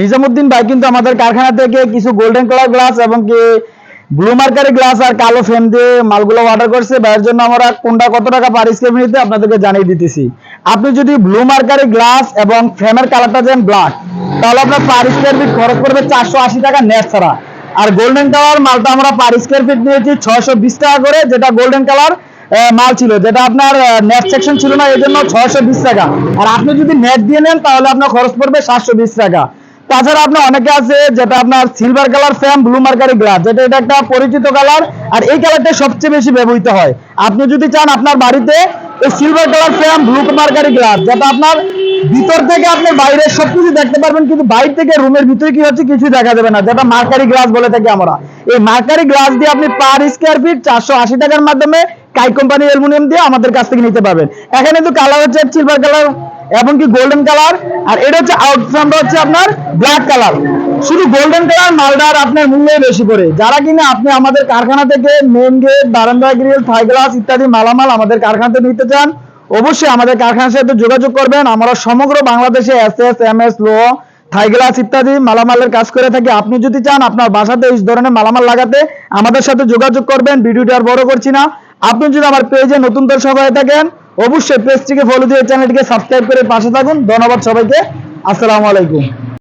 নিজামুদ্দিন ভাই কিন্তু আমাদের কারখানা থেকে কিছু গোল্ডেন কালার গ্লাস এবং কি ব্লু মার্কারি গ্লাস আর কালো ফ্রেম দিয়ে মালগুলো অর্ডার করছে। ভাইয়ের জন্য আমরা কোনটা কত টাকা পার স্কোয়ার মিনিটে আপনাদেরকে জানিয়ে দিতেছি। আপনি যদি ব্লু মার্কারি গ্লাস এবং ফ্রেমের কালারটা দেন ব্ল্যাক তাহলে আপনার পার স্কোয়ার ফিট খরচ পড়বে চারশো আশি টাকা নেট ছাড়া। আর গোল্ডেন কালার মালটা আমরা পার স্কোয়ার ফিট নিয়েছি ছয়শো বিশ টাকা করে, যেটা গোল্ডেন কালার মাল ছিল, যেটা আপনার নেট সেকশন ছিল না এই জন্য ছয়শো বিশ টাকা। আর আপনি যদি নেট দিয়ে নেন, তাহলে আপনার খরচ পড়বে সাতশো বিশ টাকা। তাছাড়া আপনার অনেকে আছে, যেটা আপনার silver colour frame blue mercury glass যেটা এটা একটা পরিচিত কালার আর এই কালারটা সবচেয়ে বেশি ব্যবহৃত হয়। আপনি যদি চান আপনার বাড়িতে এই silver colour frame blue mercury glass যেটা আপনার ভিতর থেকে আপনি বাইরে সবকিছু দেখতে পারবেন, কিন্তু বাইরে থেকে রুমের ভিতরে কি হচ্ছে কিছু দেখা যাবে না, যেটা মার্কারি গ্লাস বলে থাকি আমরা। এই মার্কারি গ্লাস দিয়ে আপনি পার স্কোয়ার ফিট চারশো আশি টাকার মাধ্যমে কাই কোম্পানি অ্যালুমিনিয়াম দিয়ে আমাদের কাছ থেকে নিতে পারবেন। এখানে তো কালার হচ্ছে সিলভার কালার এবং কি গোল্ডেন কালার আর এটা হচ্ছে আউটফ্রন্ট হচ্ছে আপনার ব্ল্যাক কালার শুধু গোল্ডেন কালার মালদার আপনার মূল্যই বেশি করে যারা কিনা আপনি আমাদের কারখানা থেকে মেন গেট বারান্দা গ্রিল থাই গ্লাস ইত্যাদি মালামাল আমাদের কারখানাতে নিতে চান, অবশ্যই আমাদের কারখানার সাথে যোগাযোগ করবেন। আমরা সমগ্র বাংলাদেশে এস এস এম এস লো থাই গ্লাস ইত্যাদি মালামালের কাজ করে থাকি। আপনি যদি চান আপনার বাসাতে এই ধরনের মালামাল লাগাতে, আমাদের সাথে যোগাযোগ করবেন। ভিডিওটি আর বড় করছি না। আপনি যদি আমার পেজে নতুন দর্শক হয়ে থাকেন, অবশ্যই পেজটিকে ফলো দিয়ে চ্যানেলটিকে সাবস্ক্রাইব করে পাশে থাকুন। ধন্যবাদ সবাইকে। আসসালামু আলাইকুম।